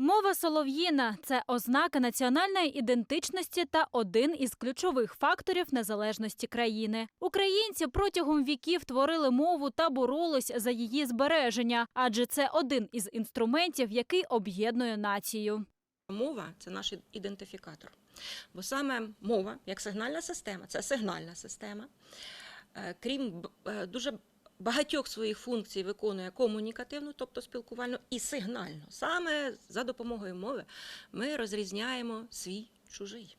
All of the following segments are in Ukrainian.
Мова солов'їна це ознака національної ідентичності та один із ключових факторів незалежності країни. Українці протягом віків творили мову та боролись за її збереження, адже це один із інструментів, який об'єднує націю. Мова це наш ідентифікатор. Бо саме мова, як сигнальна система, це сигнальна система. Е, Крім е, дуже багатьох своїх функцій виконує комунікативну, тобто спілкувальну, і сигнальну. Саме за допомогою мови ми розрізняємо свій чужий.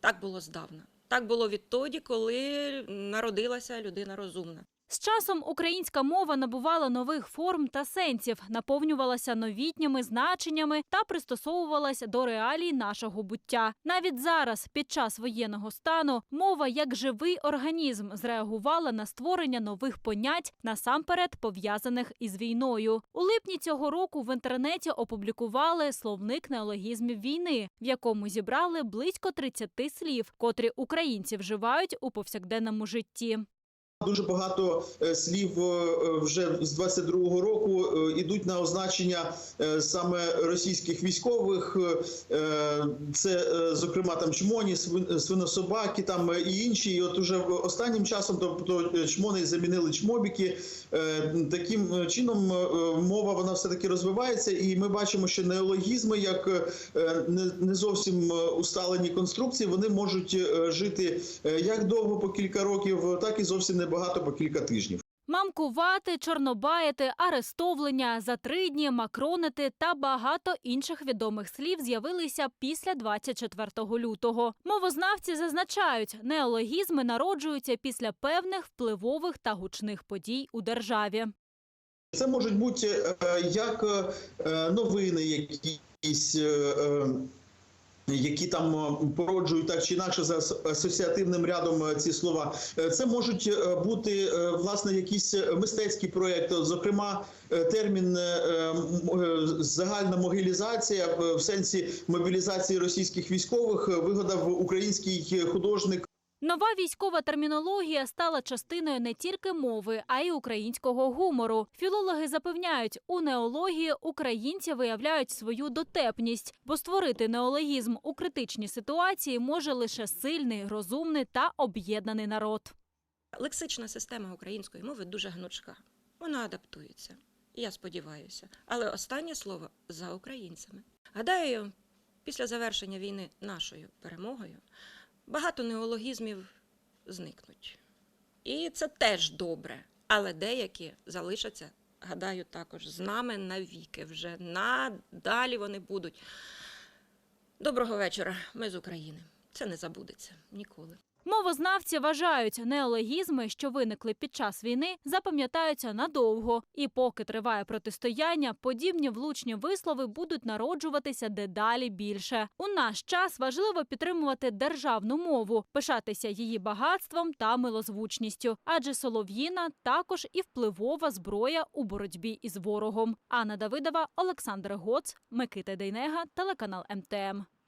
Так було здавна. Так було відтоді, коли народилася людина розумна. З часом українська мова набувала нових форм та сенсів, наповнювалася новітніми значеннями та пристосовувалася до реалій нашого буття. Навіть зараз, під час воєнного стану, мова як живий організм зреагувала на створення нових понять, насамперед пов'язаних із війною. У липні цього року в інтернеті опублікували словник неологізмів війни, в якому зібрали близько 30 слів, котрі українці вживають у повсякденному житті. Дуже багато е, слів е, вже з 22-го року е, ідуть на означення е, саме російських військових. Е, Це, е, зокрема, там чмоні, свин- свинособаки, там е, і інші. І от уже останнім часом, тобто е, чмони замінили чмобіки. Е, Таким е, чином е, мова вона все таки розвивається, і ми бачимо, що неологізми, як е, не не зовсім е, усталені конструкції, вони можуть е, жити е, як довго по кілька років, так і зовсім небагато по кілька тижнів. Мамкувати, чорнобаїти, арестовлення, затридні, макронити та багато інших відомих слів з'явилися після 24 лютого. Мовознавці зазначають, неологізми народжуються після певних впливових та гучних подій у державі. Це можуть бути е, як е, новини, якісь. Які там е, породжують так чи інакше за асоціативним рядом е, ці слова, Е, це можуть бути власне якісь мистецькі проекти, зокрема термін загальна могилізація в сенсі мобілізації російських військових. Вигадав український художник Нова військова термінологія стала частиною не тільки мови, а й українського гумору. Філологи запевняють, у неології українці виявляють свою дотепність, бо створити неологізм у критичній ситуації може лише сильний, розумний та об'єднаний народ. Лексична система української мови дуже гнучка. Вона адаптується. Я сподіваюся. Але останнє слово за українцями. Гадаю, після завершення війни нашою перемогою багато неологізмів зникнуть. І це теж добре. Але деякі залишаться, гадаю, також з нами навіки. Вже надалі вони будуть. Доброго вечора. Ми з України. Це не забудеться ніколи. Мовознавці вважають, неологізми, що виникли під час війни, запам'ятаються надовго. І поки триває протистояння, подібні влучні вислови будуть народжуватися дедалі більше. У наш час важливо підтримувати державну мову, пишатися її багатством та милозвучністю, адже солов'їна також і впливова зброя у боротьбі із ворогом. Анна Давидова, Олександр Гоц, Микита Дейнега, телеканал МТМ.